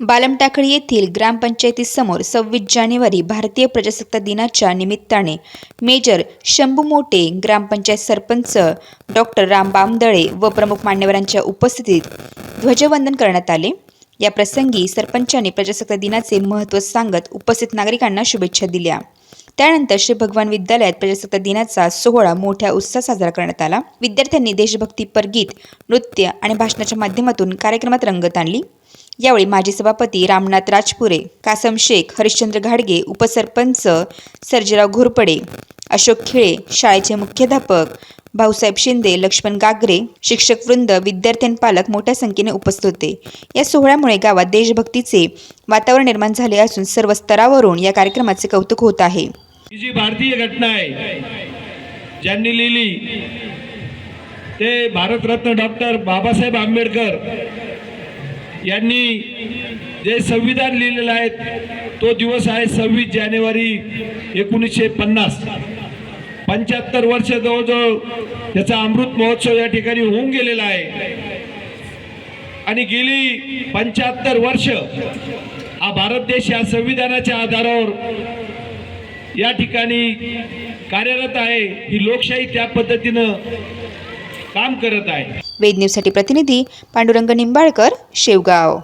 बालमटाकळी येथील ग्रामपंचायतीसमोर सव्वीस जानेवारी भारतीय प्रजासत्ताक दिनाच्या निमित्ताने मेजर शंभू मोटे ग्रामपंचायत सरपंच डॉक्टर राम बामदळे व प्रमुख मान्यवरांच्या उपस्थितीत ध्वजवंदन करण्यात आले. या प्रसंगी सरपंचांनी प्रजासत्ताक दिनाचे महत्त्व सांगत उपस्थित नागरिकांना शुभेच्छा दिल्या. त्यानंतर श्री भगवान विद्यालयात प्रजासत्ताक दिनाचा सोहळा मोठ्या उत्साहात साजरा करण्यात आला. विद्यार्थ्यांनी देशभक्तीपर गीत नृत्य आणि भाषणाच्या माध्यमातून कार्यक्रमात रंगत आणली. यावेळी माजी सभापती रामनाथ राजपुरे कासम शेख हरिश्चंद्र घाडगे उपसरपंच सर्जेराव घोरपडे अशोक खिळे शाळेचे मुख्याध्यापक भाऊसाहेब शिंदे लक्ष्मण गागरे शिक्षक वृंद विद्यार्थी पालक मोठ्या संख्येने उपस्थित होते. या सोहळ्यामुळे गावात देशभक्तीचे वातावरण निर्माण झाले असून सर्व स्तरावरून या कार्यक्रमाचे कौतुक होत आहे. ही जी भारतीय घटना आहे ज्यांनी लिहिली ते भारतरत्न डॉक्टर बाबासाहेब आंबेडकर यांनी जे संविधान लिहिलेलं आहे तो दिवस आहे सव्वीस जानेवारी एकोणीसशे पन्नास. पंच्याहत्तर वर्ष जवळजवळ त्याचा अमृत महोत्सव या ठिकाणी होऊन गेलेला आहे. आणि गेली पंच्याहत्तर वर्ष हा भारत देश या संविधानाच्या आधारावर या ठिकाणी कार्यरत आहे ही लोकशाही त्या पद्धतीनं काम करत आहे. वेद न्यूजसाठी प्रतिनिधी पांडुरंग निंबाळकर शेवगाव.